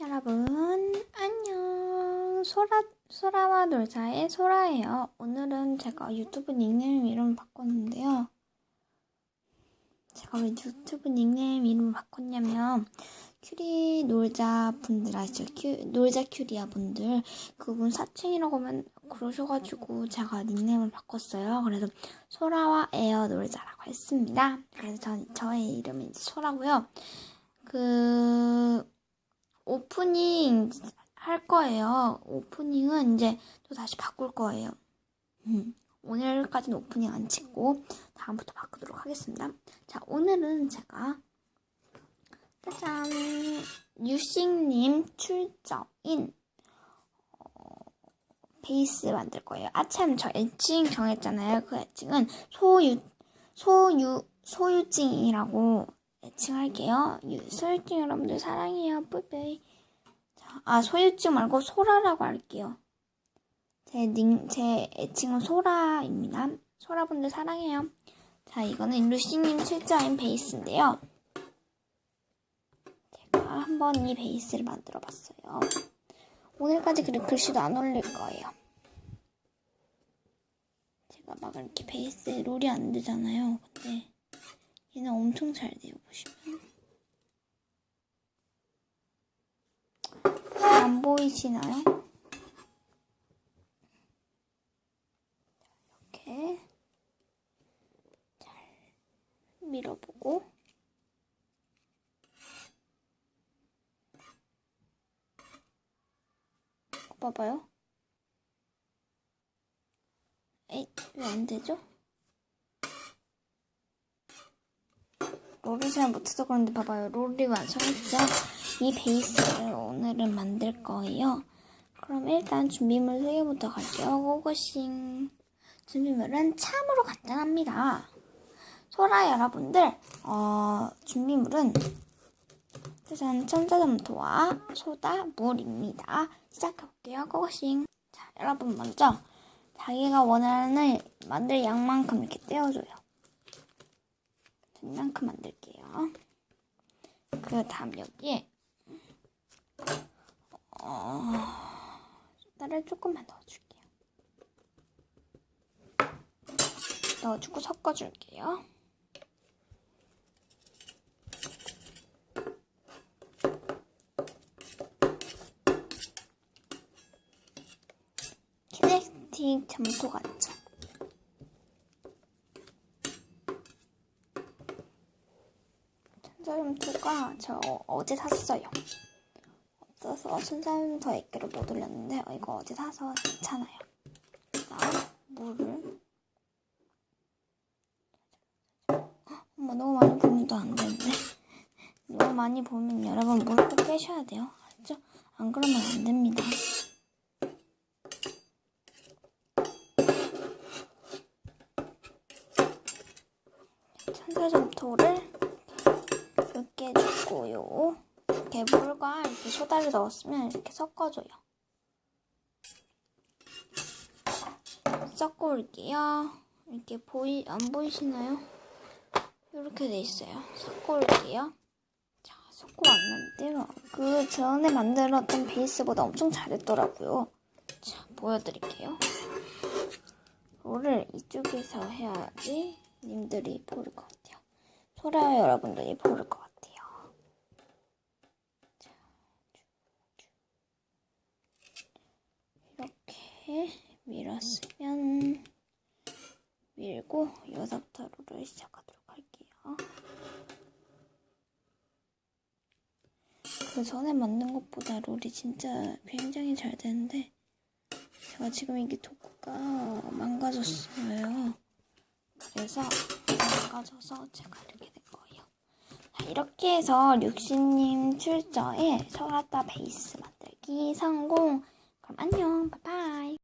여러분 안녕 소라 소라와 놀자의 소라예요. 오늘은 제가 유튜브 닉네임 이름 바꿨는데요. 제가 왜 유튜브 닉네임 이름을 바꿨냐면 큐리 놀자 분들 아시죠? 큐, 놀자 큐리아 분들 그분 사칭이라고 하면 그러셔가지고 제가 닉네임을 바꿨어요. 그래서 소라와 에어 놀자라고 했습니다. 그래서 전 저의 이름은 소라고요. 그 오프닝 할 거예요. 오프닝은 이제 또 다시 바꿀 거예요. 음, 오늘까지는 오프닝 안 찍고 다음부터 바꾸도록 하겠습니다. 자, 오늘은 제가 짜잔 유식님 출정인 어, 베이스 만들 거예요. 아참 저 애칭 정했잖아요. 그 애칭은 소유 소유 소유증이라고 애칭할게요. 유- 소유증 여러분들 사랑해요. 뿌뿌이. 자, 아 소유증 말고 소라라고 할게요. 제 닉, 제 애칭은 소라입니다. 소라분들 사랑해요. 자, 이거는 루시님 출자인 베이스인데요. 제가 한번 이 베이스를 만들어 봤어요. 오늘까지 그리 글씨도 안 올릴 거예요. 제가 막 이렇게 베이스에 롤이 안 되잖아요. 근데 얘는 엄청 잘 돼요, 보시면. 안 보이시나요? 이렇게 잘 밀어보고 봐봐요. 에이, 왜안 되죠? 롤을 잘 못해서 그런데 봐봐요. 롤이 완성했죠? 이 베이스를 오늘은 만들 거예요. 그럼 일단 준비물 소개부터 갈게요. 고고싱. 준비물은 참으로 간단합니다. 소라 여러분들, 어, 준비물은 짜잔 천자점토와 소다, 물입니다. 시작해볼게요. 고고싱. 자, 여러분 먼저 자기가 원하는 만들 양만큼 이렇게 떼어줘요. 이만큼 만들게요. 그 다음 여기에 어, 소다를 조금만 넣어줄게요. 넣어주고 섞어줄게요. 키네틱 점토 같죠? 천사점토가 저 어제 샀어요. 없어서 천사점토 액기를 못 올렸는데 어, 이거 어제 사서 괜찮아요. 그다음 물을 엄마 너무 많이 보면 또안 되는데 너무 많이 보면 여러분 물을 꼭 빼셔야 돼요. 알았죠? 안 그러면 안 됩니다. 천사점토를 이렇게 주고요. 이렇게 물과 이렇게 소다를 넣었으면 이렇게 섞어줘요. 섞어 올게요. 이렇게 보이 안 보이시나요? 이렇게 돼 있어요. 섞어 올게요. 자, 섞고 왔는데요. 그 전에 만들었던 베이스보다 엄청 잘했더라고요. 자, 보여드릴게요. 롤을 이쪽에서 해야지 님들이 보를 것 같아요. 소라 여러분들이 보를 것 같아요. 자, 이렇게 밀었으면 밀고 롤을 시작하도록 할게요. 그 전에 만든 것보다 롤이 진짜 굉장히 잘 되는데 제가 지금 이게 도구가 망가졌어요. 그래서 망가져서 제가 이렇게 된 거예요. 자, 이렇게 해서 류씨님 출저에 설았다 베이스 만들기 성공. 그럼 안녕, 바이바이.